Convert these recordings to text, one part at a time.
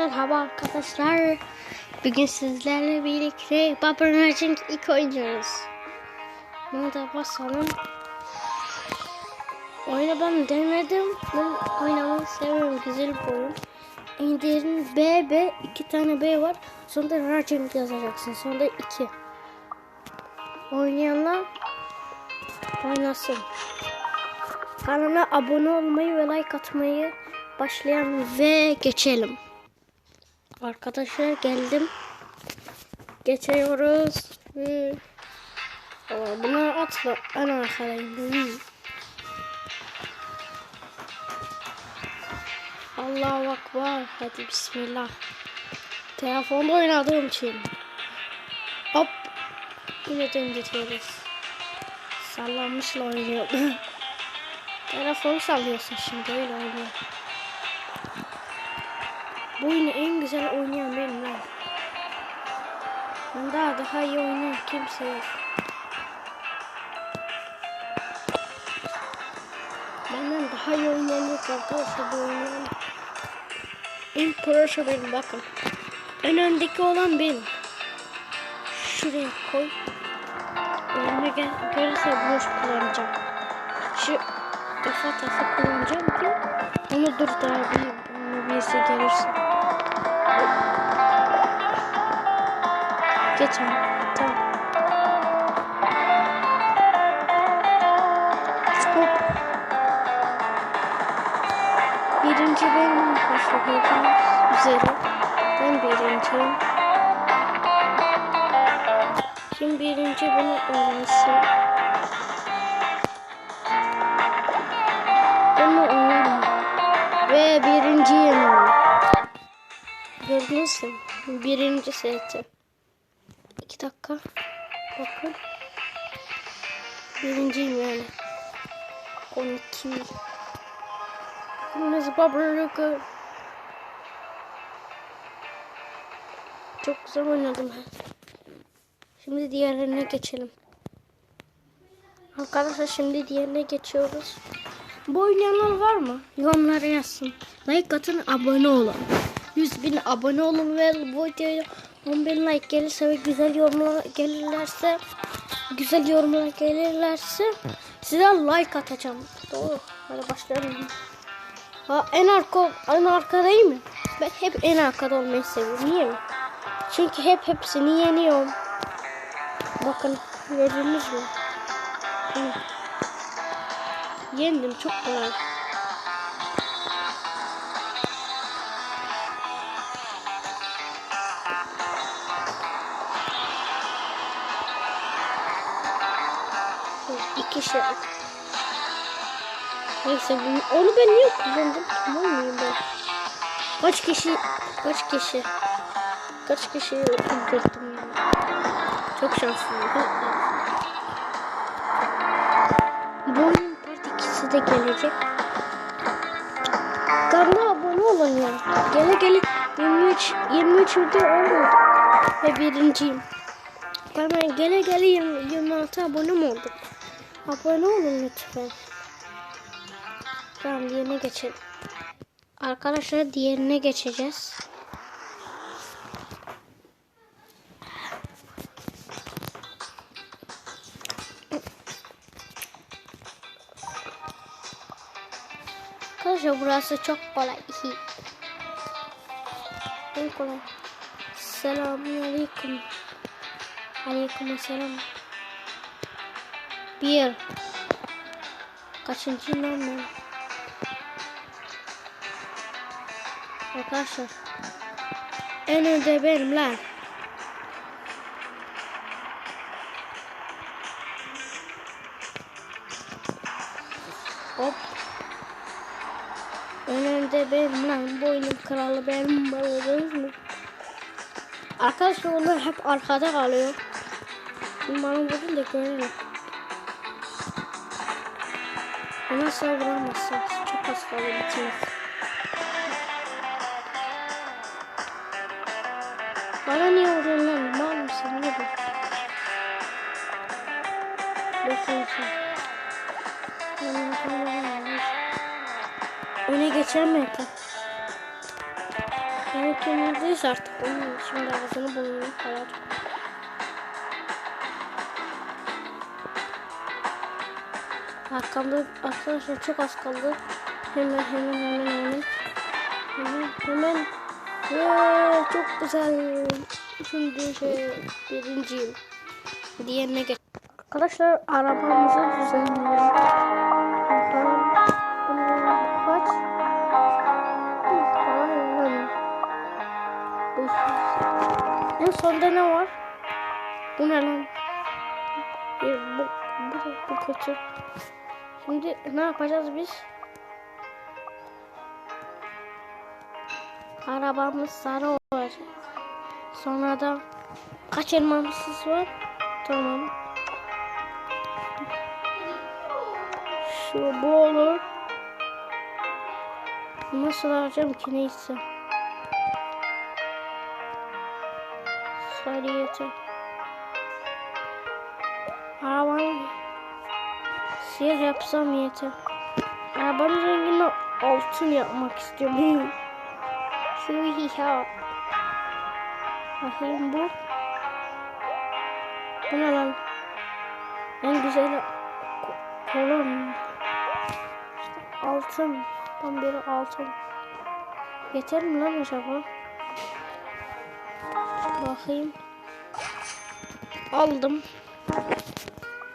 Merhaba arkadaşlar. Bugün sizlerle birlikte Bubble Merging 2 oynuyoruz. Bunu da basalım. Oyunu ben denedim. Ben oynamayı seviyorum. Güzel bir oyun. İndirin B, B. iki tane B var. Sonunda Merging yazacaksın. Sonunda 2. Oynayanlar oynasın. Kanala abone olmayı ve like atmayı başlayalım ve geçelim. Arkadaşlar geldim. Geçiyoruz. Hı. Aa, Bunları atla. En arkadayım. Hı. Allahu Akbar. Hadi bismillah. Telefonda oynadığım için. Hop. Yine döndürüyoruz. Sallanmışla oynuyor. Telefonu sallıyorsun şimdi öyle oynuyor. Bu oyunu en güzel oynayan benim lan. Daha daha iyi oynayan kimse yok. Benden daha iyi oynayan yok arkadaşlar bu oyunu. En proşu benim bakın. En öndeki olan benim. Şuraya koy. Önüme gel, gelirse boş kullanacağım. Şu kafa tası kullanacağım ki onu durdurabileyim. Önüme birisi gelirse. Geç abi. Birinci benim arkadaşlar gördüğünüz üzere. Ben birinciyim. Kim birinci bunu olması. Bunu oynadım. Ve birinciyim. Gördünüz mü? Birinci seçtim. 2 dakika. Bakın. Birinciyim yani. 12. Nasıl babalıkı. Çok güzel oynadım ben. Şimdi diğerlerine geçelim. Arkadaşlar şimdi diğerine geçiyoruz. Bu oynayanlar var mı? Yorumlara yazsın. Like atın, abone olun. 100 bin abone olun ve bu videoyu 10 bin like gelirse ve güzel yorumlar gelirlerse güzel yorumlar gelirlerse size like atacağım. Doğru. Hadi başlayalım. Ha, en arka en arkadayım mı? Ben hep en arkada olmayı seviyorum. Niye mi? Çünkü hep hepsini yeniyorum. Bakın gördünüz mü? Hı. Yendim çok kolay. İki şey. Neyse onu ben niye kullandım? Kim olmayayım ben? Kaç kişi kaç kişi kaç kişi öldürdüm ya. Çok şanslıyım. Bu oyunun part 2'si de gelecek. Kanala abone olun ya. Gele gele 23 23 video olmadı. Ve birinciyim. Ben gele gele 20, 26 abone mi oldum? Abone olun lütfen. Tamam diğerine geçelim. Arkadaşlar diğerine geçeceğiz. Arkadaşlar burası çok kolay. En kolay. Selamun aleyküm. Aleyküm selam. Bir. Kaçıncı lan ben? Arkadaşlar. En önde benim lan. Hop. En önde benim lan. Boynum kralı benim. Bağladınız mı? Arkadaşlar onlar hep arkada kalıyor. Şimdi bana vurun da görelim. Bana savramazsınız. Çok az kaldı bitmez. Bana niye vuruyorsun lan? Mal mısın? Ne bu? Bakın. Öne geçemedi. Sizinkilerdeyiz artık. Onun şimdi ağzını burnunu karar. Arkamda arkadaşlar çok az kaldı. Hemen hemen hemen hemen. Hemen hemen. Ve çok güzel. Şimdi şey birinciyim. Diğerine geç. Arkadaşlar. Bakalım. Bunu Kaç? En sonda ne var? Bu ne lan? Bir, bu, bu, bu kötü. Şimdi ne yapacağız biz? Arabamız sarı olacak. Sonra da kaç elmamız var? Tamam. Şu bu olur. Nasıl alacağım ki neyse. Sarı yeter. Arabanın siyah yapsam yeter. Arabanın rengini altın yapmak istiyorum. Şu hiha. Bakayım bu. Bu ne lan? En güzel kolon. Altın. Tam biri altın. Yeter mi lan acaba? Bakayım. Aldım.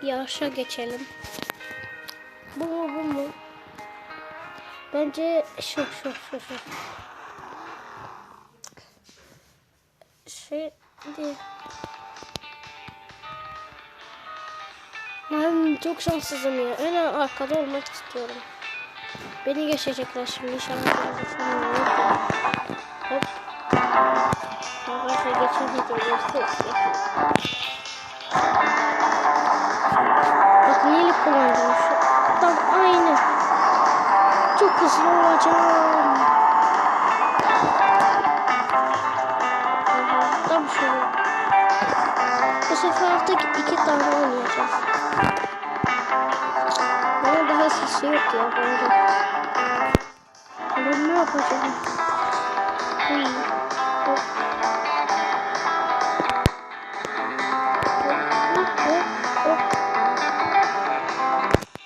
Yarışa geçelim. Bu mu bu mu? Bence şu şu şu şu. Şey değil. Ben çok şanssızım ya. En arkada olmak istiyorum. Beni geçecekler şimdi inşallah. Hop. Arkadaşlar geçemeyeceğim. Olacağım. Aha, Tam şöyle. Bu sefer artık iki tane oynayacağız. Ama daha sesi yok ya bence. Ben ne yapacağım? Hop.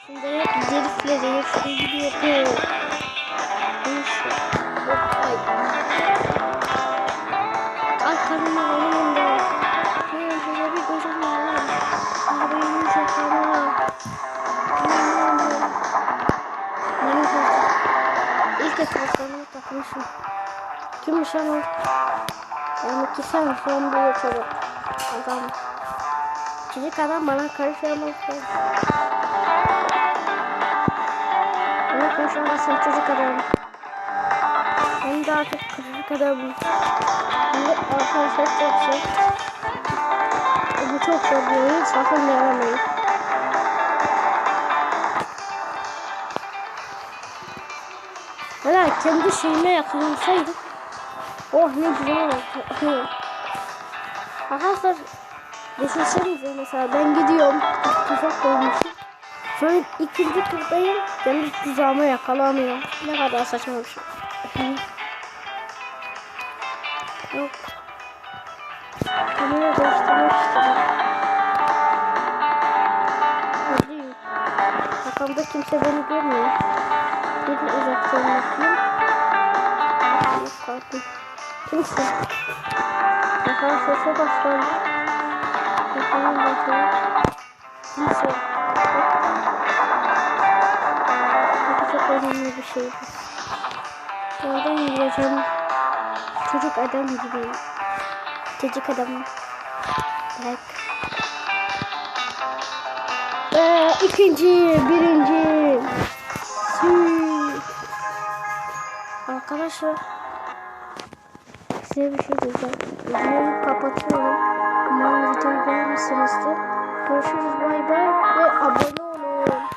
Şimdi herifle gidiyor. Etraflarını takmışım. Kimmiş o? Yani ki sen son bu çocuk. Adam. Çocuk adam bana karışamaz. Bana konuşamazsın çocuk adam. Ben de artık çocuk adamım. Şimdi arkadaşlar çok şey. Bu çok zor bir oyun. Sakın denemeyin. Kendi şeyime yakalansaydım. Oh ne güzel oldu. Arkadaşlar düşünsenize mesela ben gidiyorum. Tuzak koymuşum. Sonra ikinci turdayım. Kendi tuzağıma yakalanıyor. Ne kadar saçma bir şey. Yok. Kamera değiştirmek istedim. Arkamda kimse beni görmüyor. Bir de uzaktan bakayım. Yok kalktım. Kimse. Çok az kaldı. Bakalım bakalım. Kimse. Bu çok önemli bir şey. Oradan yürüyeceğim. Çocuk adam gibi. Çocuk adam. Bırak. Ee, ikinci, birinci. Arkadaşlar size bir şey diyeceğim. Videoyu kapatıyorum. Umarım videoyu beğenmişsinizdir. Görüşürüz bay bay ve abone olun.